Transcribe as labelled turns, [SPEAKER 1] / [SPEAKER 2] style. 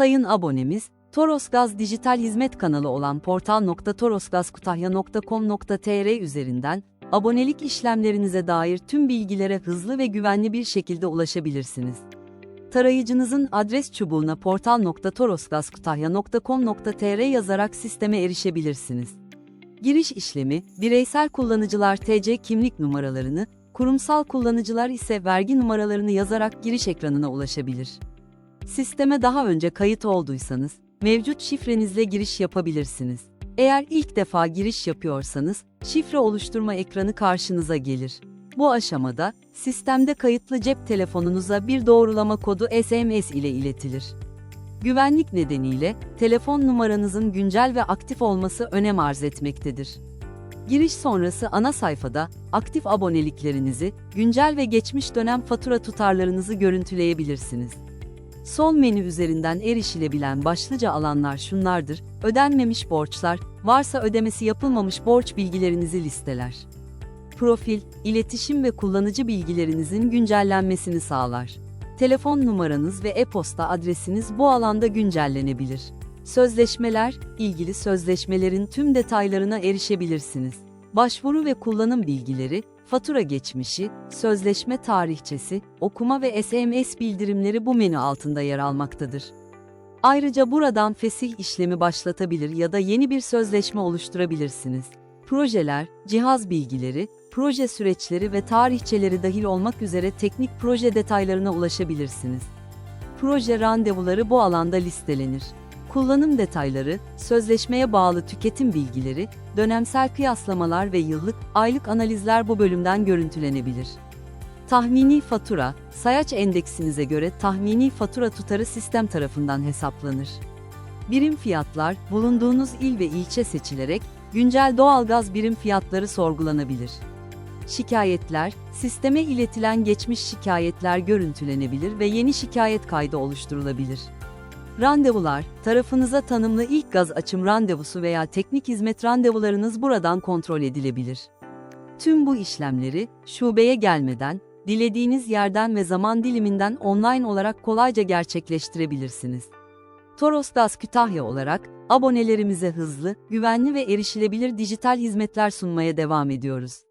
[SPEAKER 1] Sayın abonemiz, Toros Gaz dijital hizmet kanalı olan portal.torosgazkutahya.com.tr üzerinden abonelik işlemlerinize dair tüm bilgilere hızlı ve güvenli bir şekilde ulaşabilirsiniz. Tarayıcınızın adres çubuğuna portal.torosgazkutahya.com.tr yazarak sisteme erişebilirsiniz. Giriş işlemi, bireysel kullanıcılar TC kimlik numaralarını, kurumsal kullanıcılar ise vergi numaralarını yazarak giriş ekranına ulaşabilir. Sisteme daha önce kayıt olduysanız, mevcut şifrenizle giriş yapabilirsiniz. Eğer ilk defa giriş yapıyorsanız, şifre oluşturma ekranı karşınıza gelir. Bu aşamada, sistemde kayıtlı cep telefonunuza bir doğrulama kodu SMS ile iletilir. Güvenlik nedeniyle, telefon numaranızın güncel ve aktif olması önem arz etmektedir. Giriş sonrası ana sayfada, aktif aboneliklerinizi, güncel ve geçmiş dönem fatura tutarlarınızı görüntüleyebilirsiniz. Sol menü üzerinden erişilebilen başlıca alanlar şunlardır, ödenmemiş borçlar, varsa ödemesi yapılmamış borç bilgilerinizi listeler. Profil, iletişim ve kullanıcı bilgilerinizin güncellenmesini sağlar. Telefon numaranız ve e-posta adresiniz bu alanda güncellenebilir. Sözleşmeler, ilgili sözleşmelerin tüm detaylarına erişebilirsiniz. Başvuru ve kullanım bilgileri, fatura geçmişi, sözleşme tarihçesi, okuma ve SMS bildirimleri bu menü altında yer almaktadır. Ayrıca buradan fesih işlemi başlatabilir ya da yeni bir sözleşme oluşturabilirsiniz. Projeler, cihaz bilgileri, proje süreçleri ve tarihçeleri dahil olmak üzere teknik proje detaylarına ulaşabilirsiniz. Proje randevuları bu alanda listelenir. Kullanım detayları, sözleşmeye bağlı tüketim bilgileri, dönemsel kıyaslamalar ve yıllık, aylık analizler bu bölümden görüntülenebilir. Tahmini fatura, sayaç endeksinize göre tahmini fatura tutarı sistem tarafından hesaplanır. Birim fiyatlar, bulunduğunuz il ve ilçe seçilerek, güncel doğalgaz birim fiyatları sorgulanabilir. Şikayetler, sisteme iletilen geçmiş şikayetler görüntülenebilir ve yeni şikayet kaydı oluşturulabilir. Randevular, tarafınıza tanımlı ilk gaz açım randevusu veya teknik hizmet randevularınız buradan kontrol edilebilir. Tüm bu işlemleri, şubeye gelmeden, dilediğiniz yerden ve zaman diliminden online olarak kolayca gerçekleştirebilirsiniz. Toros Gaz Kütahya olarak, abonelerimize hızlı, güvenli ve erişilebilir dijital hizmetler sunmaya devam ediyoruz.